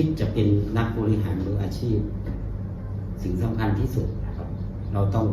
คิดจะเป็นนักบริหารมืออาชีพ สิ่งสำคัญที่สุดนะครับ เราต้อง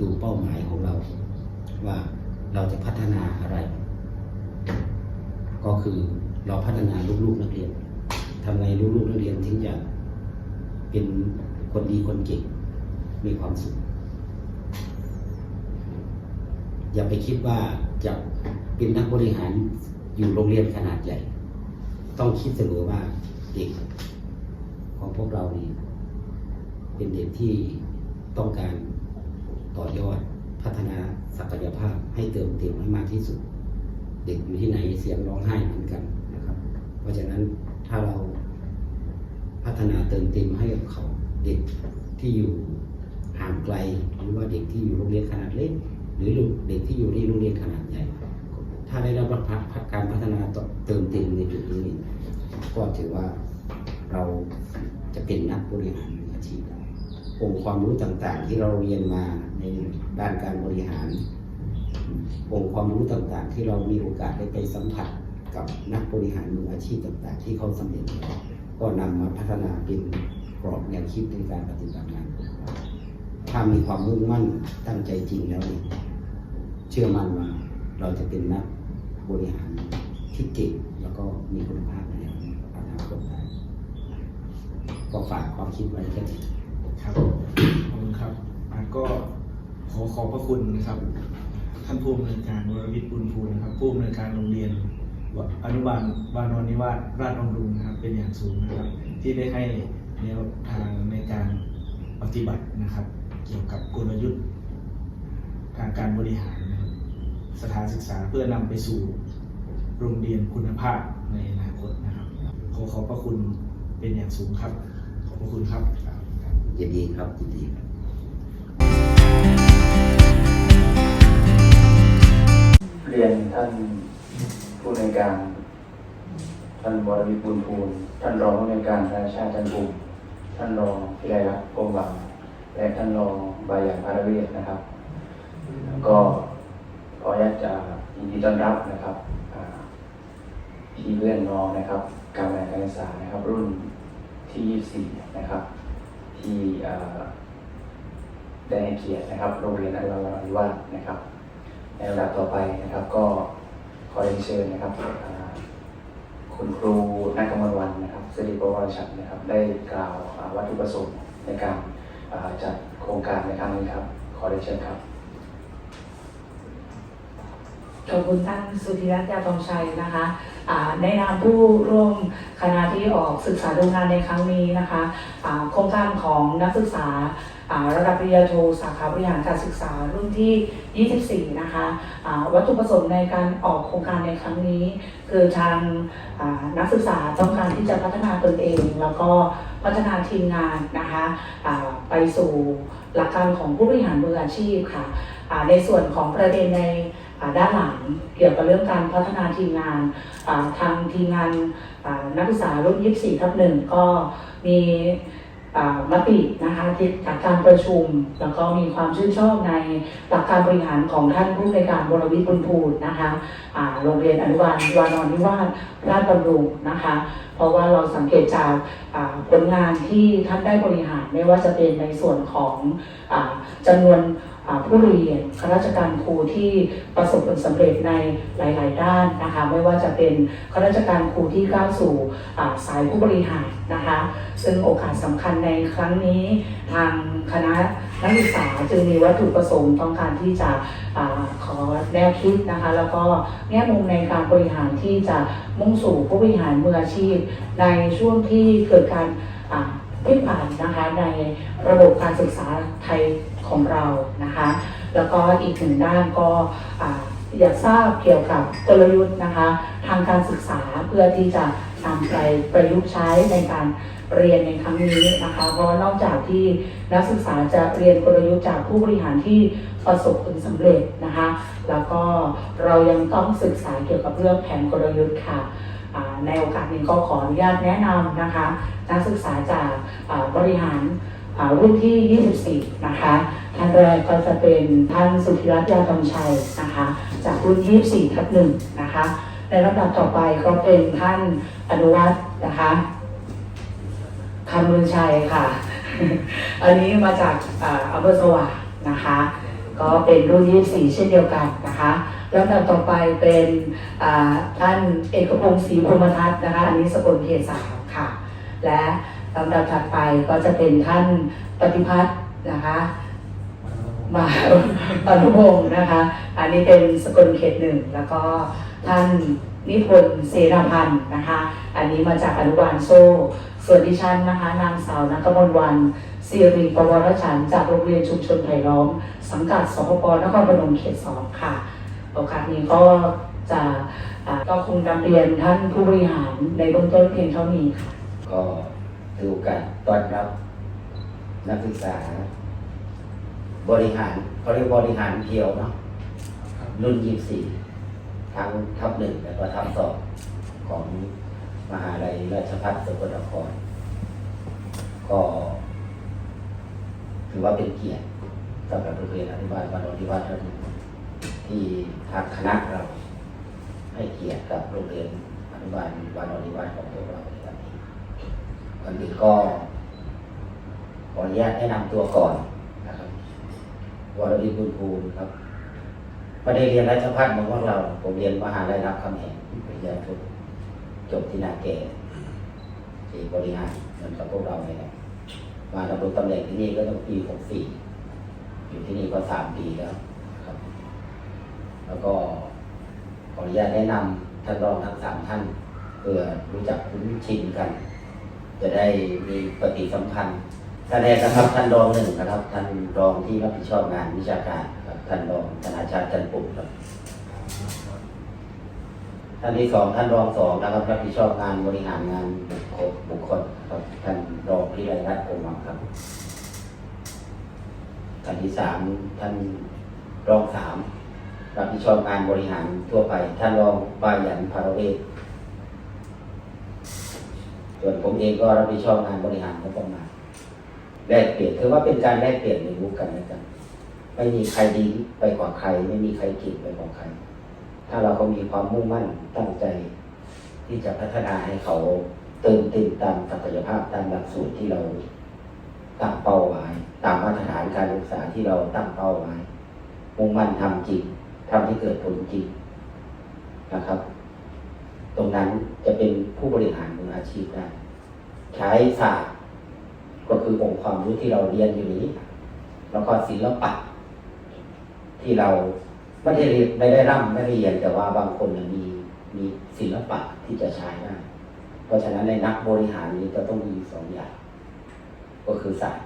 ดูเป้าหมายของเรา ว่าเราจะพัฒนาอะไร ก็คือเราพัฒนาลูกๆนักเรียนทำไงลูกๆนักเรียนถึงจะเป็นคนดีคนเก่งมีความสุข อย่าไปคิดว่าจะเป็นนักบริหารอยู่โรงเรียนขนาดใหญ่ ต้องคิดเสมอว่า ด็กของพวกเรานี่เป็นเด็กที่ต้องการต่อยอดพัฒนาศักยภาพให้เติมเต็มให้มากที่สุด เด็กอยู่ที่ไหนเสียงร้องไห้เหมือนกันนะครับ เพราะฉะนั้นถ้าเราพัฒนาเติมเต็มให้กับเขาเด็กที่อยู่ห่างไกลหรือว่าเด็กที่อยู่โรงเรียนขนาดเล็กหรือเด็กที่อยู่ที่โรงเรียนขนาดใหญ่ ถ้าได้รับการพัฒนาเติมเต็มในจุดนี้ก็ถือว่า เราจะเป็นนักบริหารออาชีพได้องค์ความรู้ต่างๆ ที่เราเรียนมาในด้านการบริหาร องค์ความรู้ต่างๆ ที่เรามีโอกาสได้ไปสัมผัสกับนักบริหารมืออาชีพต่าง ๆ ที่เขาสำเร็จแล้วก็นำมาพัฒนาเป็นกรอบแนวคิดในการปฏิบัติงานของเราถ้ามีความมุ่งมั่นตั้งใจจริงแล้วเนี่ยเชื่อมั่นว่าเราจะเป็นนักบริหารที่เก่งแล้วก็มีคุณภาพในอนาคตได้ ก็ฝากความคิดไว้แค่นี้ครับขอบคุณครับอะก็ขอขอบพระคุณนะครับ ท่านผู้อำนวยการวรวิทย์บุญภูนะครับ ผู้อำนวยการโรงเรียนอนุบาลวานนนิวาสราชบำรุงนะครับ เป็นอย่างสูงนะครับ ที่ได้ให้แนวทางในการปฏิบัตินะครับ เกี่ยวกับกลยุทธ์ทางการบริหารสถานศึกษาเพื่อนำไปสู่โรงเรียนคุณภาพในอนาคตนะครับ ขอขอบพระคุณเป็นอย่างสูงครับ ขอบพระคุณครับยินดีครับยินดีครับเรียนท่านผู้ในวยการ ท่านวรวิทย์บุญภูลท่านรองผู้ในวยการธนาชาติจันทร์ภูมิท่านรองพิไลรัตน์โกมบังและท่านรองบายันพารเวศนะครับแล้วก็ขออนุญาตจะยินดีต้อนรับนะครับอ่าพี่เพื่อนน้องนะครับการแรงการศึกษานะครับรุ่น ที่ 24 นะครับ ที่ได้ให้เกียรตินะครับ โรงเรียนอนุบาลวานิวาสนะครับ ในลำดับต่อไปนะครับ ก็ขอเรียนเชิญนะครับคุณครูนักกรรมวันนะครับสิริประวัติชัดนะครับ ได้กล่าววัตถุประสงค์ในการจัดโครงการในครั้งนี้ครับ ขอเรียนเชิญครับขอบคุณท่านสุธิรัตน์ยาตองชัยนะคะ ในนามผู้ร่วมคณะที่ออกศึกษาดูงานในครั้งนี้นะคะโครงการของนักศึกษาระดับปริญญาโทสาขาบริหารการศึกษารุ่นที่ 24 นะคะวัตถุประสงค์ในการออกโครงการในครั้งนี้ คือทางนักศึกษาต้องการที่จะพัฒนาตนเอง แล้วก็พัฒนาทีมงานนะคะไปสู่หลักการของผู้บริหารมืออาชีพค่ะในส่วนของประเด็นใน ด้านหลังเกี่ยวกับเรื่องการพัฒนาทีมงานทางทีมงานนักศึกษารุ่น 24 ทับหนึ่งก็มีมตินะคะจากการประชุม แล้วก็มีความชื่นชอบในหลักการบริหารของท่านผู้ในการบรวิทย์บุญพูนนะคะโรงเรียนอนุบาลวานอนนิวาสราชบำรุงนะคะ เพราะว่าเราสังเกตจากผลงานที่ท่านได้บริหารไม่ว่าจะเป็นในส่วนของอจำนวน ผู้เรียนข้าราชการครูที่ประสบผลสำเร็จในหลาย ๆ ด้านนะคะไม่ว่าจะเป็นข้าราชการครูที่ก้าวสู่สายผู้บริหารนะคะซึ่งโอกาสสำคัญในครั้งนี้ทางคณะนักศึกษาจึงมีวัตถุประสงค์ต้องการที่จะอขอแนวคิดนะคะแล้วก็แง่มุมในการบริหารที่จะมุ่งสู่ผู้บริหารมืออาชีพ ในช่วงที่เกิดการพลิกผันนะคะในระบบการศึกษาไทย ของเรานะคะ แล้วก็อีกหนึ่งด้านก็อยากทราบเกี่ยวกับกลยุทธ์นะคะ ทางการศึกษาเพื่อที่จะนำไปประยุกต์ใช้ในการเรียนในครั้งนี้นะคะเพราะนอกจากที่นักศึกษาจะเรียนกลยุทธ์จากผู้บริหารที่ประสบผลสำเร็จนะคะ แล้วก็เรายังต้องศึกษาเกี่ยวกับเรื่องแผนกลยุทธ์ค่ะในโอกาสนี้ก็ขออนุญาตแนะนำนะคะ นักศึกษาจากบริหาร รุ่นที่ 24 นะคะท่านแรกก็จะเป็นท่านสุธิรัตน์ยาตองชัยนะคะ จากรุ่น 24 ทับหนึ่งนะคะ ในลำดับต่อไปก็เป็นท่านอนุวัฒน์นะคะคำลือชัยค่ะ อันนี้มาจากอ่าอำเภอสว่างนะคะ ก็เป็นรุ่น 24 เช่นเดียวกันนะคะลำดับต่อไปเป็นท่านเอกพงศ์ศรีพรหมทัศน์นะคะ อันนี้สกลเขตสามค่ะ และ ลำดับถัดไปก็จะเป็นท่านปฏิพัฒน์นะคะมาอนุพงศ์นะคะ อันนี้เป็นสกลเขตหนึ่งแล้วก็ท่านนิพนธ์เสนาพันธ์นะคะ อันนี้มาจากอนุบาลโซ่ ส่วนดิฉันนะคะนางสาวนักมลวันศิริปวรฉันจากโรงเรียนชุมชนไผ่ล้อม สังกัดสพปนครพนมเขตสองค่ะโอกาสนี้ก็จะก็คงนำเรียนท่านผู้บริหารในเบื้องต้นเพียงเท่านี้ค่ะก็ ถือโอกาสต้อนรับนักศึกษา บริหารเขาเรียกบริหารเพียวเนาะรุ่นยี่สี่ทั้งทับหนึ่งและก็ทับสองของมหาลัยราชภัฏสกลนคร ก็ถือว่าเป็นเกียรติสำหรับโรงเรียนอนุบาลวันอนิวาสที่ทางคณะเรา ให้เกียรติกับโรงเรียนอนุบาลวานอนิวาสของพวกเราในวันนี้ ก่อนอื่นก็ขออนุญาตแนะนำตัวก่อนนะครับวรดิตบุญภูมิครับไม่ได้เรียนราชภัฏเหมือนพวกเรา ผมเรียนมหาลัยรับคำแหงปริญญาโทจบที่นาแก่ที่บริหารเหมือนกับพวกเราเนี่ยมาดำรงตำแหน่งที่นี่ก็ต้องปีหกสี่อยู่ที่นี่ก็สามปีแล้วครับ แล้วก็ขออนุญาตแนะนำท่านรองทั้งสามท่านเพื่อรู้จักคุ้นชินกัน จะได้มีปฏิสัมพันธ์ท่านแรกนะครับท่านรองหนึ่งนะครับท่านรองที่รับผิดชอบงานวิชาการครับท่านรองธนาชาติจันปุ่มครับท่านที่สองท่านรองสองนะครับรับผิดชอบงานบริหารงานบุคคลบุคคลครับท่านรองพิไรรัตน์โอมังครับท่านที่สามท่านรองสามรับผิดชอบงานบริหารทั่วไป ท่านรองบายันพารเวศ ส่วนผมเองก็รับผิดชอบงานบริหารงบประมาณแลกเปลี่ยนคือว่าเป็นการแลกเปลี่ยนเรียนรู้กันและกันไม่มีใครดีไปกว่าใคร ไม่มีใครเก่งไปกว่าใคร ถ้าเราก็มีความมุ่งมั่นตั้งใจ ที่จะพัฒนาให้เขาเติมเต็มตามศักยภาพตามหลักสูตรที่เราตั้งเป้าไว้ตามมาตรฐานการศึกษาที่เราตั้งเป้าไว้มุ่งมั่นทำจริงทำให้เกิดผลจริงนะครับ ตรงนั้นจะเป็นผู้บริหาร อาชีพได้ ใช้ศาสตร์ก็คือองค์ความรู้ที่เราเรียนอยู่นี้ แล้วก็ศิลปะ ที่เราไม่ได้เรียนไม่ได้ร่ำไม่ได้เรียนแต่ว่าบางคนมีมีศิลปะที่จะใช้ได้ เพราะฉะนั้นในนักบริหารนี้จะต้องมีสองอย่าง ก็คือศาสตร์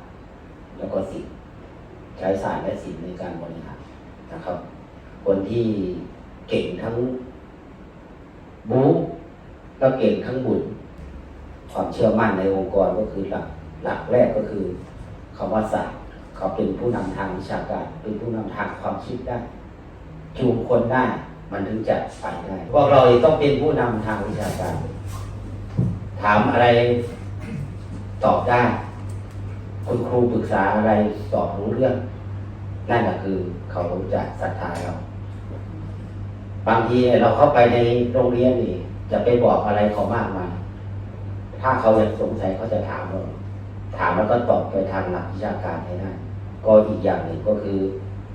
แล้วก็ศิลป์ใช้ศาสตร์และศิลป์ในการบริหารนะครับ คนที่เก่งทั้งบู๊แล้วเก่งทั้งบุญ ความเชื่อมั่นในองค์กรก็คือหลักหลักแรกก็คือคำว่าศาสตร์เขาเป็นผู้นำทางวิชาการ เป็นผู้นำทางความคิดได้จูงคนได้มันถึงจะไปได้พวกเราต้องเป็นผู้นำทางวิชาการ ถามอะไรตอบได้ คุณครูปรึกษาอะไรตอบรู้เรื่อง นั่นแหละคือเขาจะศรัทธาเรา บางทีเราเข้าไปในโรงเรียนนี่ จะไปบอกอะไรเขามากมาย ถ้าเขาอยากสงสัยเขาจะถามเราถามแล้วก็ตอบไปทางหลักวิชาการให้ได้ ก็อีกอย่างหนึ่งก็คือ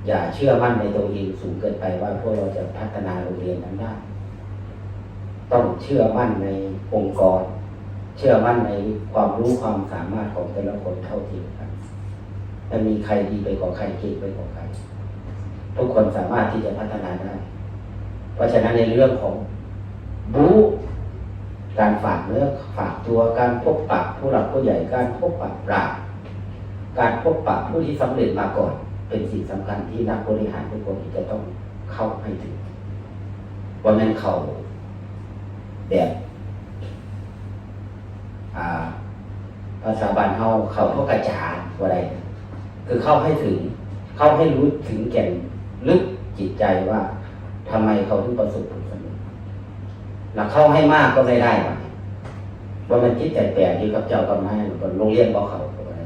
อย่าเชื่อมั่นในตัวเองสูงเกินไปว่าพวกเราจะพัฒนาโรงเรียนนั้นได้ ต้องเชื่อมั่นในองค์กร เชื่อมั่นในความรู้ความสามารถของแต่ละคนเท่าเทียมกันไม่มีใครดีไปกว่าใครเก่งไปกว่าใคร ทุกคนสามารถที่จะพัฒนาได้ เพราะฉะนั้นในเรื่องของบู๊ การฝากเนื้อฝากตัวการพบปะผู้หลักผู้ใหญ่การพบปะปราการพบปะผู้ที่สำเร็จมาก่อน เป็นสิ่งสำคัญที่นักบริหารทุกคนจะต้องเข้าให้ถึงวันนั้นเขาแบบอาภาษาบาลเขาเขาพวกกระจาอะไร คือเข้าให้ถึง เข้าให้รู้ถึงแก่นลึกจิตใจว่าทำไมเขาถึงประสบผลสำเร็จ แล้วเข้าให้มากก็ไม่ได้หรอกว่ามันคิดแต่แปลกที่กับเจ้ากับนายหรือว่าโรงเรียนบอกเขาอะไร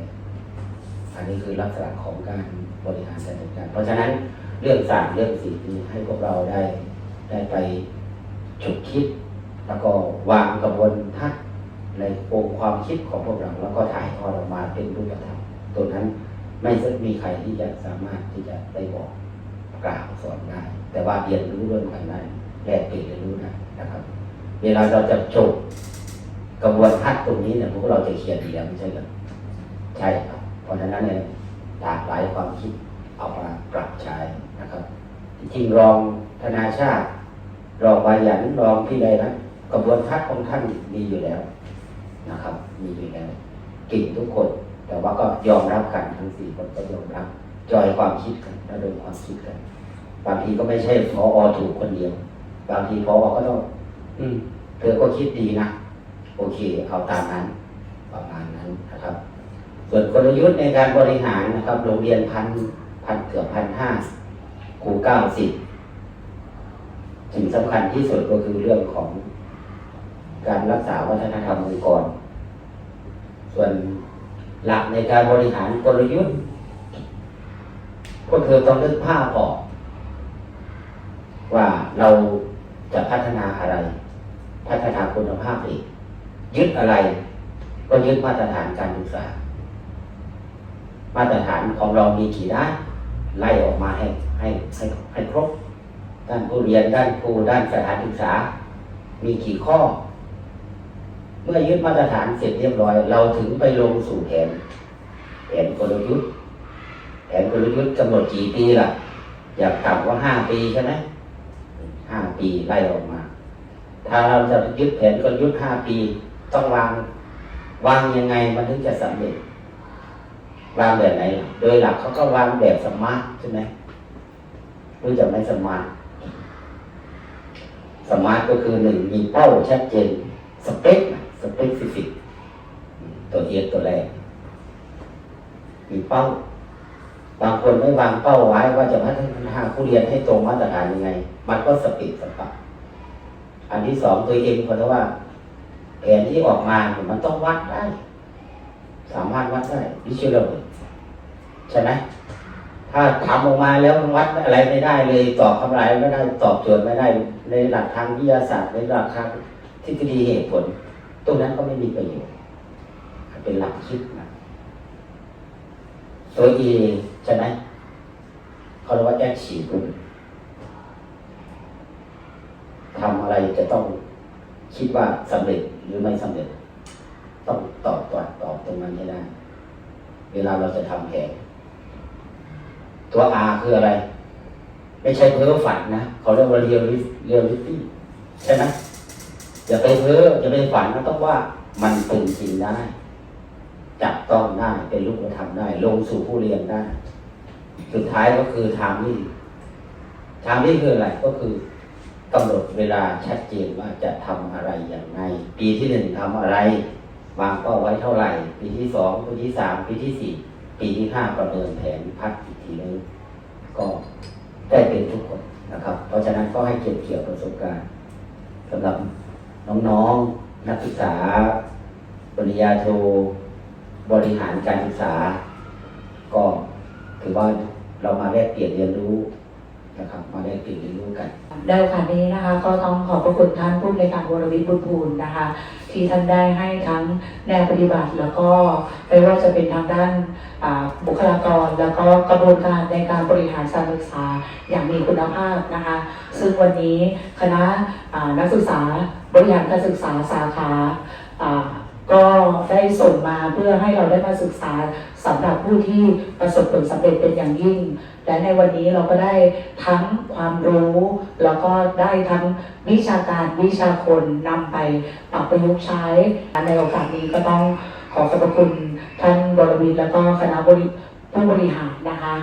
อันนี้คือลักษณะของการบริหารจัดการ เพราะฉะนั้นเรื่องศาสตร์เรื่องศิลป์นี้ให้พวกเราได้ได้ไปฉุกคิด แล้วก็วางกระบวนทัศน์ในองค์ความคิดของพวกเราแล้วก็ถ่ายทอดออกมาเป็นรูปธรรมตัวนั้นไม่มีใครที่จะสามารถที่จะได้บอกกล่าวสอนได้ แต่ว่าเรียนรู้ร่วมกันได้ แลกเปลี่ยนเรียนรู้ได้นะครับ เวลาเราจะจบกระบวนทัศน์ตรงนี้เนี่ยพวกเราจะเขียนดีแล้วไม่ใช่เหรอใช่ครับ เพราะฉะนั้นเนี่ยหลากหลายความคิดเอามาปรับใช้นะครับจริงรองธนาชาติ รองวายันรองพี่ใดนะกระบวนทัศน์ของท่านมีอยู่แล้วนะครับ มีอยู่แล้วเก่งทุกคน แต่ว่าก็ยอมรับกันทั้งสี่คนก็ยอมรับ จอยความคิดกันระดมความคิดกัน บางทีก็ไม่ใช่พออถูกคนเดียว บางทีพออก็ต้อง อืม เธอก็คิดดีนะ โอเค เอาตามนั้น ประมาณนั้นนะครับ ส่วนกลยุทธ์ในการบริหารนะครับ โรงเรียนพันพันเกือบพันห้าครูเก้าสิบสิ่งสำคัญที่สุดก็คือเรื่องของการรักษาวัฒนธรรมองค์กร ส่วนหลักในการบริหารกลยุทธ์ก็คือต้องนึกภาพออก ว่าเรา จะพัฒนาอะไร พัฒนาคุณภาพเองยึดอะไร ก็ยึดมาตรฐานการศึกษา มาตรฐานของเรามีกี่ด้านไล่ออกมาให้ให้ให้ให้ครบ ด้านผู้เรียนด้านครูด้านสถานศึกษา มีกี่ข้อ เมื่อยึดมาตรฐานเสร็จเรียบร้อย เราถึงไปลงสู่แผนแผนกลยุทธ์แผนกลยุทธ์กำหนดกี่ปีล่ะ อยากต่ำว่าห้าปีใช่ไหม ห้าปีไล่ออกมา ถ้าเราจะยึดแผนกลยุทธ์ห้าปี ต้องวางวางยังไงมันถึงจะสำเร็จ วางแบบไหน โดยหลักเขาก็วางแบบสมาร์ทใช่ไหมรู้จักไหมสมาร์ทสมาร์ทก็คือหนึ่งมีเป้าชัดเจน สเปคสเปคฟิฟิกตัวเอตัวแรกมีเป้า บางคนไม่วางเป้าไว้ว่าจะพัฒนาผู้เรียนให้ตรงมาตรฐานยังไง มันก็สปิดสปักอันที่สองตัวเองเพราะว่าแผนที่ออกมาเนี่ยมันต้องวัดได้ สามารถวัดได้วิชวลใช่ไหมถ้าทำออกมาแล้วมันวัดอะไรไม่ได้เลยตอบคำไรไม่ได้ตอบโจทย์ไม่ได้ ในหลักทางวิทยาศาสตร์ในหลักทางทฤษฎีเหตุผล ตรงนั้นก็ไม่มีประโยชน์เป็นหลักคิดนะ ตัวเอใช่ไหมเขาเรียกว่าแอคชีพทำอะไรจะต้องคิดว่าสำเร็จหรือไม่สำเร็จ ต้องตอบตอบตอบตรงนั้นให้ได้ เวลาเราจะทำแผนตัว R คืออะไร ไม่ใช่เพ้อฝันนะเขาเรียกว่าเรียลลิเรียลลิตี้ใช่ไหมอย่าไปเพ้ออย่าไปฝันนะต้องว่ามันเป็นจริงได้ จับต้องได้เป็นรูปธรรมได้ ลงสู่ผู้เรียนได้ สุดท้ายก็คือทามนี่ทามนี่คืออะไรก็คือกำหนดเวลาชัดเจนว่าจะทำอะไรอย่างไรปีที่หนึ่งทำอะไรวางเป้าไว้เท่าไหร่ ปีที่สองปีที่สามปีที่สี่ปีที่ห้าประเมินแผนพักอีกทีนึงก็ได้เป็นทุกคนนะครับ เพราะฉะนั้นก็ให้เก็บเกี่ยวประสบการณ์สำหรับน้องๆนักศึกษาปริญญาโท บริหารการศึกษา ก็ถือว่าเรามาแลกเปลี่ยนเรียนรู้นะครับมาแลกเปลี่ยนเรียนรู้กันได้โอกาสนี้นะคะ ก็ต้องขอบพระคุณท่านผู้ในการวรวิทย์บุญภูลนะคะ ที่ท่านได้ให้ทั้งแนวปฏิบัติ แล้วก็ไม่ว่าจะเป็นทางด้านบุคลากร แล้วก็กระบวนการในการบริหารการศึกษาอย่างมีคุณภาพนะคะ ซึ่งวันนี้คณะนักศึกษาบริหารการศึกษาสาขา ก็ได้ส่งมาเพื่อให้เราได้มาศึกษาสำหรับผู้ที่ประสบผลสำเร็จเป็นอย่างยิ่ง และในวันนี้เราก็ได้ทั้งความรู้ แล้วก็ได้ทั้งวิชาการวิชาคนนำไปปรับประยุกต์ใช้ ในโอกาสนี้ก็ต้องขอขอบพระคุณท่านบรวิทย์แล้วก็คณะผู้บริหารนะคะ